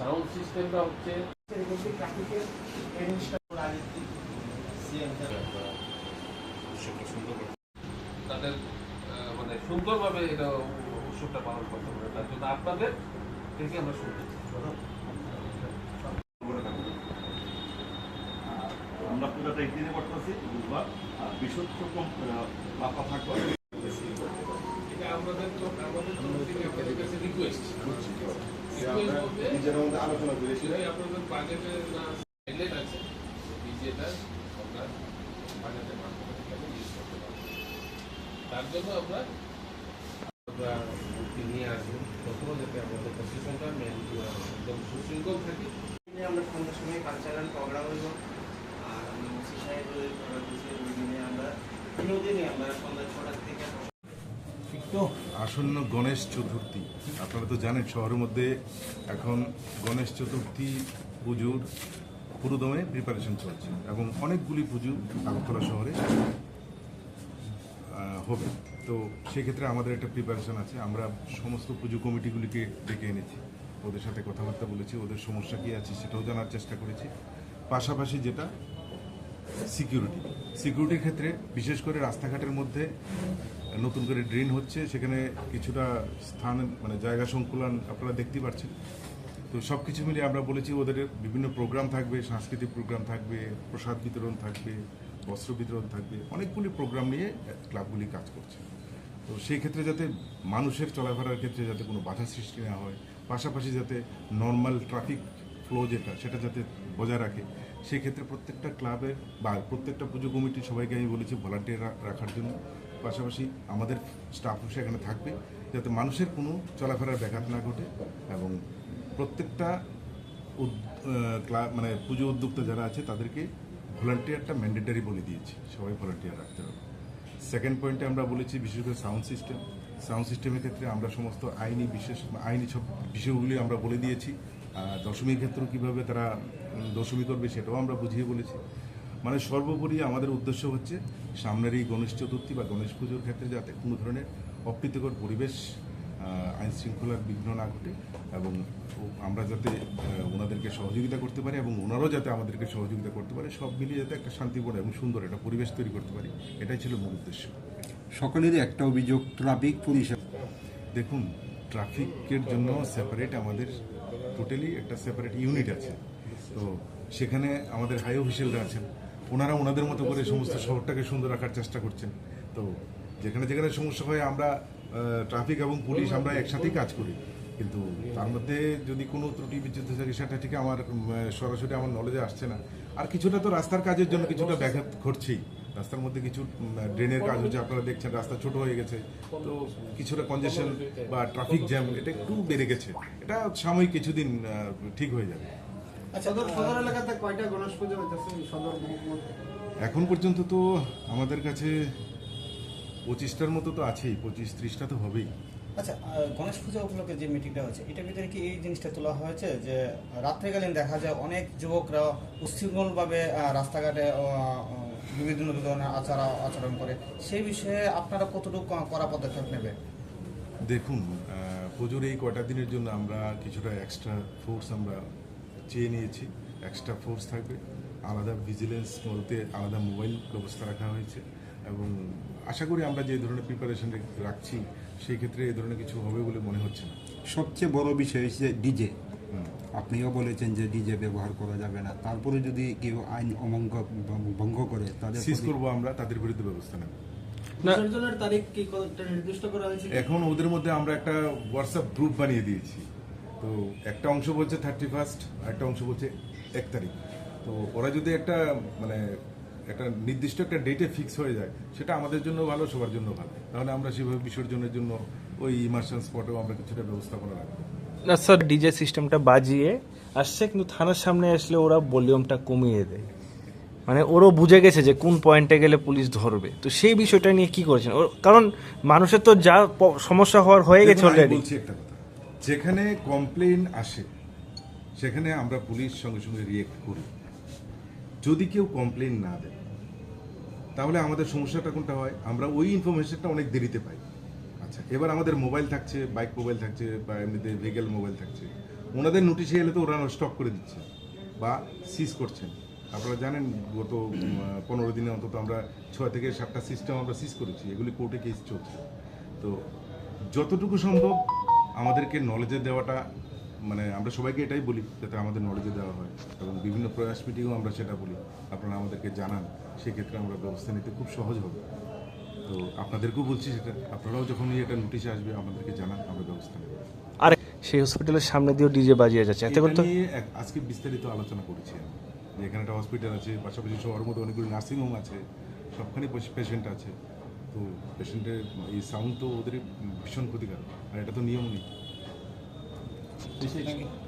Sound সিস্টেমটা হচ্ছে তাদের মানে সুন্দরভাবে এটা উৎসবটা পালন করতে পারে তার জন্য আপনাদের থেকে আমরা শুনতে। আমরা পুরোটা একদিনে করতেছি বুধবার। আর বৃহস্পতিবার মাথা থাকবে? এটা আমাদের তো আমাদের কাছে রিকোয়েস্ট আমরা নিজের মধ্যে আলোচনা করেছি তার আমরা একদম সুশৃঙ্খল থাকে আমরা সন্ধ্যার সময় কালচারাল প্রোগ্রাম হইব আর আমি মুসি সাহেব ওই দিনে আমরা তিনও দিনে আমরা আসন্ন গণেশ চতুর্থী। আপনারা তো জানেন, শহরের মধ্যে এখন গণেশ চতুর্থী পুজোর পুরোদমে প্রিপারেশন চলছে এবং অনেকগুলি পুজো আগরতলা শহরে হবে। তো সেক্ষেত্রে আমাদের একটা প্রিপারেশন আছে। আমরা সমস্ত পুজো কমিটিগুলিকে ডেকে এনেছি। ওদের সাথে কথাবার্তা বলেছি, ওদের সমস্যা কী আছে সেটাও জানার চেষ্টা করেছি। পাশাপাশি যেটা সিকিউরিটি সিকিউরিটির ক্ষেত্রে বিশেষ করে রাস্তাঘাটের মধ্যে নতুন করে ড্রেন হচ্ছে, সেখানে কিছুটা স্থান মানে জায়গা সংকুলন আপনারা দেখতে পাচ্ছেন। তো সব কিছু মিলিয়ে আমরা বলেছি ওদের বিভিন্ন প্রোগ্রাম থাকবে, সাংস্কৃতিক প্রোগ্রাম থাকবে, প্রসাদ বিতরণ থাকবে, বস্ত্র বিতরণ থাকবে, অনেকগুলি প্রোগ্রাম নিয়ে ক্লাবগুলি কাজ করছে। তো সেই ক্ষেত্রে যাতে মানুষের চলাফেরার ক্ষেত্রে যাতে কোনো বাধা সৃষ্টি না হয়, পাশাপাশি যাতে নর্মাল ট্রাফিক ফ্লো যেটা, সেটা যাতে বজায় রাখে সেই ক্ষেত্রে প্রত্যেকটা ক্লাবের বা প্রত্যেকটা পুজো কমিটি সবাইকে আমি বলেছি ভলান্টিয়ার রাখার জন্য। পাশাপাশি আমাদের স্টাফও সেখানে থাকবে যাতে মানুষের কোনো চলাফেরার ব্যাঘাত না ঘটে এবং প্রত্যেকটা ক্লাব মানে পুজো উদ্যোক্তা যারা আছে তাদেরকে ভলান্টিয়ারটা ম্যান্ডেটারি বলে দিয়েছি। সবাই ভলান্টিয়ার রাখতে হবে। সেকেন্ড পয়েন্টে আমরা বলেছি বিশেষ করে সাউন্ড সিস্টেম সাউন্ড সিস্টেমের ক্ষেত্রে আমরা সমস্ত আইনি বিশেষ আইনি সব বিষয়গুলি আমরা বলে দিয়েছি। দশমীর ক্ষেত্রেও কীভাবে তারা দশমী করবে সেটাও আমরা বুঝিয়ে বলেছি। মানে সর্বোপরি আমাদের উদ্দেশ্য হচ্ছে সামনের এই গণেশ চতুর্থী বা গণেশ পুজোর ক্ষেত্রে যাতে কোনো ধরনের অপ্রীতিকর পরিবেশ আইন শৃঙ্খলার বিঘ্ন না ঘটে এবং আমরা যাতে ওনাদেরকে সহযোগিতা করতে পারি এবং ওনারাও যাতে আমাদেরকে সহযোগিতা করতে পারে সব মিলিয়ে যাতে একটা শান্তিপূর্ণ এবং সুন্দর একটা পরিবেশ তৈরি করতে পারি এটাই ছিল মূল উদ্দেশ্য। সকলেরই একটা অভিযোগ ট্রাফিক পুলিশ দেখুন ট্রাফিকের জন্য সেপারেট আমাদের টোটালি একটা সেপারেট ইউনিট আছে। তো সেখানে আমাদের হাই অফিসিয়ালরা আছেন। ওনারা ওনাদের মতো করে সমস্ত শহরটাকে সুন্দর রাখার চেষ্টা করছেন। তো যেখানে যেখানে সমস্যা হয় আমরা ট্রাফিক এবং পুলিশ আমরা একসাথেই কাজ করি। কিন্তু তার মধ্যে যদি কোনো ত্রুটি বিচ্যুত থাকে, সেটা ঠিক আমার সরাসরি আমার নলেজে আসছে না। আর কিছুটা তো রাস্তার কাজের জন্য কিছুটা ব্যাঘাত ঘটছেই। রাস্তার মধ্যে কিছু ড্রেনের কাজ হচ্ছে আপনারা দেখছেন রাস্তা ছোট হয়ে গেছে। তো কিছুটা কনজেশন বা ট্রাফিক জ্যাম এটা একটু বেড়ে গেছে। এটা সাময়িক কিছুদিন ঠিক হয়ে যাবে। আচ্ছা সদর সদর এলাকাতে কয়টা গণেশ পুজো সদর এখন পর্যন্ত তো আমাদের কাছে পঁচিশটার মতো তো আছেই পঁচিশ ত্রিশটা তো হবেই। আচ্ছা গণেশ পূজা উপলক্ষে যে মিটিংটা হচ্ছে এটার ভিতরে কি এই জিনিসটা তোলা হয়েছে যে রাত্রেকালীন দেখা যায় অনেক যুবকরা উচ্ছৃঙ্খলভাবে রাস্তাঘাটে বিভিন্ন ধরনের আচার আচরণ করে সেই বিষয়ে আপনারা কতটুকু করা পদক্ষেপ নেবেন? দেখুন পুজোর এই কটা দিনের জন্য আমরা কিছুটা এক্সট্রা ফোর্স আমরা চেয়ে নিয়েছি। এক্সট্রা ফোর্স থাকবে। আলাদা ভিজিলেন্স বলতে আলাদা মোবাইল ব্যবস্থা রাখা হয়েছে এবং আশা করি আমরা যে ধরনের প্রিপারেশন রাখছি সেই ক্ষেত্রে এই ধরনের কিছু হবে বলে মনে হচ্ছে না। সবচেয়ে বড় বিষয় হচ্ছে ডিজে। আপনিও বলেছেন যে ডিজে ব্যবহার করা যাবে না। তারপরে যদি কেউ আইন অমঙ্গ ভঙ্গ করে তাদের সিজ করব আমরা তাদের বিরুদ্ধে ব্যবস্থা নেব। বিসর্জনের তারিখ কি কতটা নির্দিষ্ট করা হয়েছে? এখন ওদের মধ্যে আমরা একটা হোয়াটসঅ্যাপ গ্রুপ বানিয়ে দিয়েছি। তো একটা অংশ বলছে থার্টি ফার্স্ট একটা অংশ বলছে এক তারিখ। তো ওরা যদি একটা মানে একটা নির্দিষ্ট একটা ডেটে ফিক্স হয়ে যায় সেটা আমাদের জন্য ভালো সবার জন্য ভালো। তাহলে আমরা সেভাবে বিসর্জনের জন্য ওই ইমার্শন স্পটেও আমরা কিছুটা ব্যবস্থাপনা রাখব। না স্যার ডিজে সিস্টেমটা বাজিয়ে আসছে কিন্তু থানার সামনে আসলে ওরা ভলিউমটা কমিয়ে দেয়। মানে ওরও বুঝে গেছে যে কোন পয়েন্টে গেলে পুলিশ ধরবে। তো সেই বিষয়টা নিয়ে কি করেছেন? কারণ মানুষের তো যা সমস্যা হওয়ার হয়ে গেছে অলরেডি বলছি একটা কথা। যেখানে কমপ্লেন আসে সেখানে আমরা পুলিশ সঙ্গে সঙ্গে রিয়েক্ট করি। যদি কেউ কমপ্লেন না দেয় তাহলে আমাদের সমস্যাটা কোনটা হয়? আমরা ওই ইনফরমেশনটা অনেক দেরিতে পাই। আচ্ছা এবার আমাদের মোবাইল থাকছে, বাইক মোবাইল থাকছে, বা এমনিতে ভেহিকেল মোবাইল থাকছে। ওনাদের নোটিশে এলে তো ওরা স্টক করে দিচ্ছে, বা সিজ করছেন আপনারা জানেন, গত পনেরো দিনে অন্তত আমরা ছয় থেকে সাতটা সিস্টেম আমরা সিজ করেছি, এগুলি কোর্টে কেস চলছে। তো যতটুকু সম্ভব আমাদেরকে নলেজে দেওয়াটা মানে আমরা সবাইকে এটাই বলি, যাতে আমাদের নলেজে দেওয়া হয়, এবং বিভিন্ন প্রয়াস মিটিংও আমরা সেটা বলি। আপনারা আমাদেরকে জানান, সেক্ষেত্রে আমরা ব্যবস্থা নিতে খুব সহজ হবে। তো আপনাদেরকেও বলছি সেটা আপনারাও যখনই এটা নোটিশে আসবে আমাদেরকে জানান আমরা ব্যবস্থা নেব। আর সেই হসপিটালের সামনে দিয়েও ডিজে বাজিয়ে যাচ্ছে এতে করে এটা তো নিয়ে এক- আজকে বিস্তারিত আলোচনা করেছি যে এখানে একটা হসপিটাল আছে পাশাপাশি শহরের মধ্যে অনেকগুলো নার্সিংহোম আছে সবখানে পেশেন্ট আছে। তো পেশেন্টের এই সাউন্ড তো ওদের ভীষণ ক্ষতিকারক আর এটা তো নিয়ম নেই। Thank you.